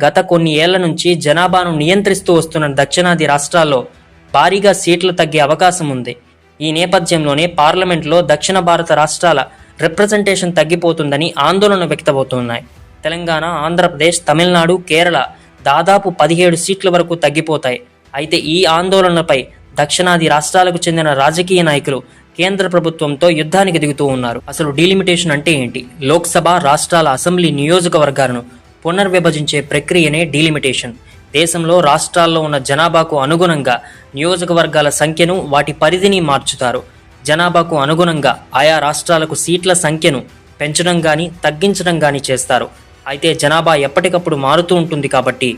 గత కొన్ని ఏళ్ళ నుంచి జనాభాను నియంత్రిస్తూ వస్తున్న దక్షిణాది రాష్ట్రాల్లో భారీగా సీట్లు తగ్గే అవకాశం ఉంది. ఈ నేపథ్యంలోనే పార్లమెంట్లో దక్షిణ భారత రాష్ట్రాల రిప్రజెంటేషన్ తగ్గిపోతుందని ఆందోళన వ్యక్తమవుతున్నాయి. తెలంగాణ ఆంధ్రప్రదేశ్ తమిళనాడు కేరళ దాదాపు పదిహేడు సీట్ల వరకు తగ్గిపోతాయి. అయితే ఈ ఆందోళనపై దక్షిణాది రాష్ట్రాలకు చెందిన రాజకీయ నాయకులు కేంద్ర ప్రభుత్వంతో యుద్ధానికి దిగుతూ ఉన్నారు. అసలు డీలిమిటేషన్ అంటే ఏంటి? లోక్సభ రాష్ట్రాల అసెంబ్లీ నియోజకవర్గాలను పునర్విభజించే ప్రక్రియనే డీలిమిటేషన్. దేశంలో రాష్ట్రాల్లో ఉన్న జనాభాకు అనుగుణంగా నియోజకవర్గాల సంఖ్యను వాటి పరిధిని మార్చుతారు. జనాభాకు అనుగుణంగా ఆయా రాష్ట్రాలకు సీట్ల సంఖ్యను పెంచడం కానీ తగ్గించడం కానీ చేస్తారు. అయితే జనాభా ఎప్పటికప్పుడు మారుతూ ఉంటుంది కాబట్టి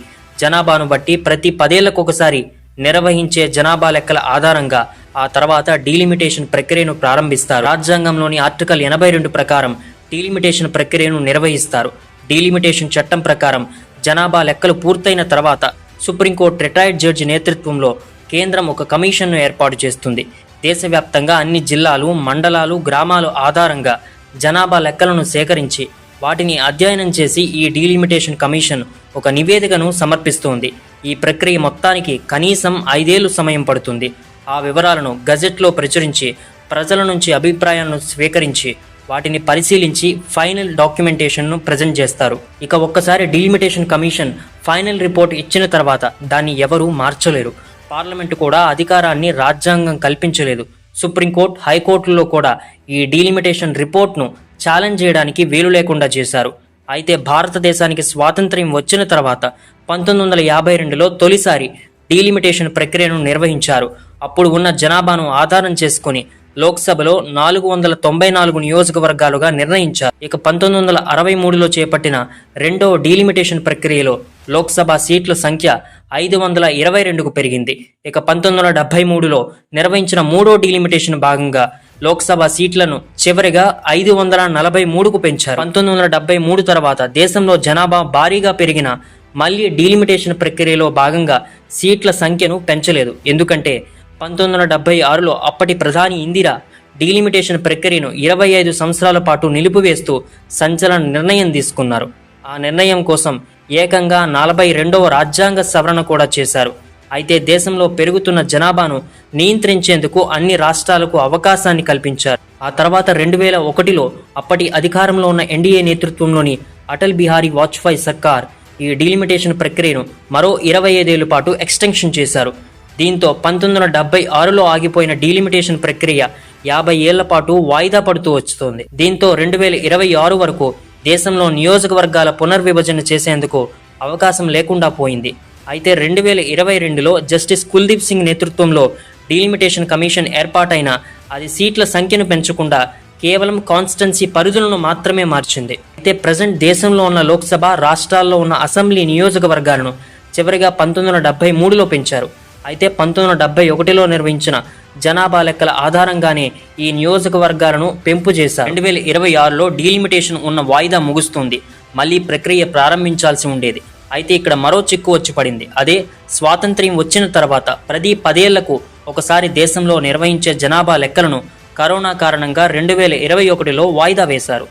జనాభాను బట్టి ప్రతి పదేళ్ళకు ఒకసారి నిర్వహించే జనాభా లెక్కల ఆధారంగా ఆ తర్వాత డీలిమిటేషన్ ప్రక్రియను ప్రారంభిస్తారు. రాజ్యాంగంలోని ఆర్టికల్ ఎనభై రెండు ప్రకారం డీలిమిటేషన్ ప్రక్రియను నిర్వహిస్తారు. డీలిమిటేషన్ చట్టం ప్రకారం జనాభా లెక్కలు పూర్తయిన తర్వాత సుప్రీంకోర్టు రిటైర్డ్ జడ్జి నేతృత్వంలో కేంద్రం ఒక కమిషన్ను ఏర్పాటు చేస్తుంది. దేశవ్యాప్తంగా అన్ని జిల్లాలు మండలాలు గ్రామాలు ఆధారంగా జనాభా లెక్కలను సేకరించి వాటిని అధ్యయనం చేసి ఈ డీలిమిటేషన్ కమిషన్ ఒక నివేదికను సమర్పిస్తోంది. ఈ ప్రక్రియ మొత్తానికి కనీసం ఐదేళ్ళు సమయం పడుతుంది. ఆ వివరాలను గజెట్లో ప్రచురించి ప్రజల నుంచి అభిప్రాయాలను స్వీకరించి వాటిని పరిశీలించి ఫైనల్ డాక్యుమెంటేషన్ను ప్రజెంట్ చేస్తారు. ఇక ఒక్కసారి డీలిమిటేషన్ కమిషన్ ఫైనల్ రిపోర్ట్ ఇచ్చిన తర్వాత దాన్ని ఎవరూ మార్చలేరు. పార్లమెంటు కూడా అధికారాన్ని రాజ్యాంగం కల్పించలేదు. సుప్రీంకోర్టు హైకోర్టులో కూడా ఈ డీలిమిటేషన్ రిపోర్ట్ను ఛాలెంజ్ చేయడానికి వీలు లేకుండా చేశారు. అయితే భారతదేశానికి స్వాతంత్ర్యం వచ్చిన తర్వాత పంతొమ్మిది వందల యాభై రెండులో తొలిసారి డీలిమిటేషన్ ప్రక్రియను నిర్వహించారు. అప్పుడు ఉన్న జనాభాను ఆధారం చేసుకుని లోక్సభలో నాలుగు వందల తొంభై నాలుగు నియోజకవర్గాలుగా నిర్ణయించారు. ఇక పంతొమ్మిది వందల అరవై మూడులో చేపట్టిన రెండో డీలిమిటేషన్ ప్రక్రియలో లోక్సభ సీట్ల సంఖ్య ఐదు వందల ఇరవై రెండుకు పెరిగింది. ఇక పంతొమ్మిది వందల డెబ్బై మూడులో నిర్వహించిన మూడో డీలిమిటేషన్ భాగంగా లోక్సభ సీట్లను చివరిగా ఐదు వందల నలభై మూడుకు పెంచారు. పంతొమ్మిది వందల డెబ్బై మూడు తర్వాత దేశంలో జనాభా భారీగా పెరిగిన మళ్ళీ డీలిమిటేషన్ ప్రక్రియలో భాగంగా సీట్ల సంఖ్యను పెంచలేదు. ఎందుకంటే పంతొమ్మిది వందల డెబ్బై ఆరులో అప్పటి ప్రధాని ఇందిరా డీలిమిటేషన్ ప్రక్రియను ఇరవై ఐదు సంవత్సరాల పాటు నిలిపివేస్తూ సంచలన నిర్ణయం తీసుకున్నారు. ఆ నిర్ణయం కోసం ఏకంగా నలభై రెండవ రాజ్యాంగ సవరణ కూడా చేశారు. అయితే దేశంలో పెరుగుతున్న జనాభాను నియంత్రించేందుకు అన్ని రాష్ట్రాలకు అవకాశాన్ని కల్పించారు. ఆ తర్వాత రెండు వేల ఒకటిలో అప్పటి అధికారంలో ఉన్న ఎన్డీఏ నేతృత్వంలోని అటల్ బిహారీ వాజ్పేయి సర్కార్ ఈ డీలిమిటేషన్ ప్రక్రియను మరో ఇరవై ఐదేళ్ళ పాటు ఎక్స్టెన్షన్ చేశారు. దీంతో పంతొమ్మిది వందల డెబ్బై ఆరులో ఆగిపోయిన డీలిమిటేషన్ ప్రక్రియ యాభై ఏళ్ళ పాటు వాయిదా పడుతూ వస్తోంది. దీంతో రెండు వేల ఇరవై ఆరు వరకు దేశంలో నియోజకవర్గాల పునర్విభజన చేసేందుకు అవకాశం లేకుండా పోయింది. అయితే రెండు వేల ఇరవై రెండులో జస్టిస్ కుల్దీప్ సింగ్ నేతృత్వంలో డీలిమిటేషన్ కమిషన్ ఏర్పాటైన అది సీట్ల సంఖ్యను పెంచకుండా కేవలం కాన్స్టెన్సీ పరిధులను మాత్రమే మార్చింది. అయితే ప్రజెంట్ దేశంలో ఉన్న లోక్సభ రాష్ట్రాల్లో ఉన్న అసెంబ్లీ నియోజకవర్గాలను చివరిగా పంతొమ్మిది వందల డెబ్బై మూడులో పెంచారు. అయితే పంతొమ్మిది వందల డెబ్బై ఒకటిలో నిర్వహించిన జనాభా లెక్కల ఆధారంగానే ఈ నియోజకవర్గాలను పెంపు చేశారు. రెండు వేల ఇరవై ఆరులో డీలిమిటేషన్ ఉన్న వాయిదా ముగుస్తుంది. మళ్ళీ ప్రక్రియ ప్రారంభించాల్సి ఉండేది. అయితే ఇక్కడ మరో చిక్కు వచ్చి పడింది. అదే స్వాతంత్ర్యం వచ్చిన తర్వాత ప్రతి పదేళ్ళకు ఒకసారి దేశంలో నిర్వహించే జనాభా లెక్కలను కరోనా కారణంగా రెండు వేల ఇరవై ఒకటిలో వాయిదా వేశారు.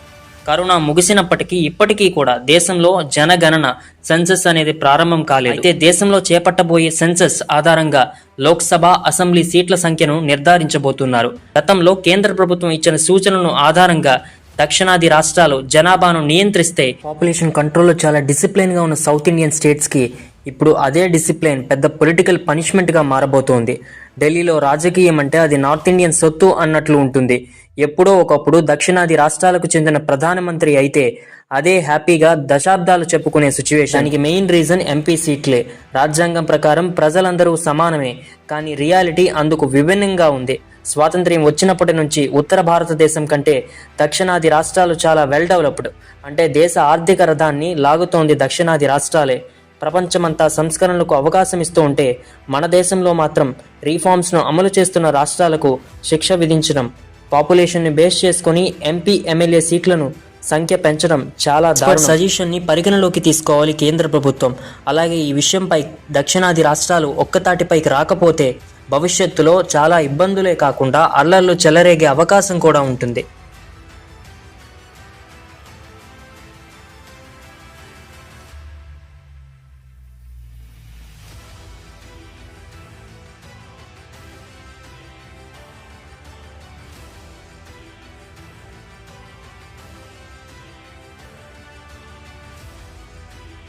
కరోనా ముగిసినప్పటికీ ఇప్పటికీ కూడా దేశంలో జనగణన సెన్సస్ అనేది ప్రారంభం కాలేదు. అయితే దేశంలో చేపట్టబోయే సెన్సస్ ఆధారంగా లోక్సభ అసెంబ్లీ సీట్ల సంఖ్యను నిర్ధారించబోతున్నారు. గతంలో కేంద్ర ప్రభుత్వం ఇచ్చిన సూచనలను ఆధారంగా దక్షిణాది రాష్ట్రాలు జనాభాను నియంత్రిస్తే పాపులేషన్ కంట్రోల్లో చాలా డిసిప్లిన్గా ఉన్న సౌత్ ఇండియన్ స్టేట్స్కి ఇప్పుడు అదే డిసిప్లిన్ పెద్ద పొలిటికల్ పనిష్మెంట్గా మారబోతోంది. ఢిల్లీలో రాజకీయం అంటే అది నార్త్ ఇండియన్ సొత్తు అన్నట్లు ఉంటుంది. ఎప్పుడో ఒకప్పుడు దక్షిణాది రాష్ట్రాలకు చెందిన ప్రధానమంత్రి అయితే అదే హ్యాపీగా దశాబ్దాలు చెప్పుకునే సిచ్యువేషన్కి మెయిన్ రీజన్ ఎంపీ సీట్లే. రాజ్యాంగం ప్రకారం ప్రజలందరూ సమానమే. కానీ రియాలిటీ అందుకు విభిన్నంగా ఉంది. స్వాతంత్ర్యం వచ్చినప్పటి నుంచి ఉత్తర భారతదేశం కంటే దక్షిణాది రాష్ట్రాలు చాలా వెల్ డెవలప్డ్ అంటే దేశ ఆర్థిక రథాన్ని లాగుతోంది దక్షిణాది రాష్ట్రాలే. ప్రపంచమంతా సంస్కరణలకు అవకాశం ఇస్తూ ఉంటే మన దేశంలో మాత్రం రీఫార్మ్స్ను అమలు చేస్తున్న రాష్ట్రాలకు శిక్ష విధించడం పాపులేషన్ని బేస్ చేసుకొని ఎంపీ ఎమ్మెల్యే సీట్లను సంఖ్య పెంచడం చాలా సజెషన్ని పరిగణలోకి తీసుకోవాలి కేంద్ర ప్రభుత్వం. అలాగే ఈ విషయంపై దక్షిణాది రాష్ట్రాలు ఒక్కతాటిపైకి రాకపోతే భవిష్యత్తులో చాలా ఇబ్బందులే కాకుండా అల్లర్లు చెలరేగే అవకాశం కూడా ఉంటుంది.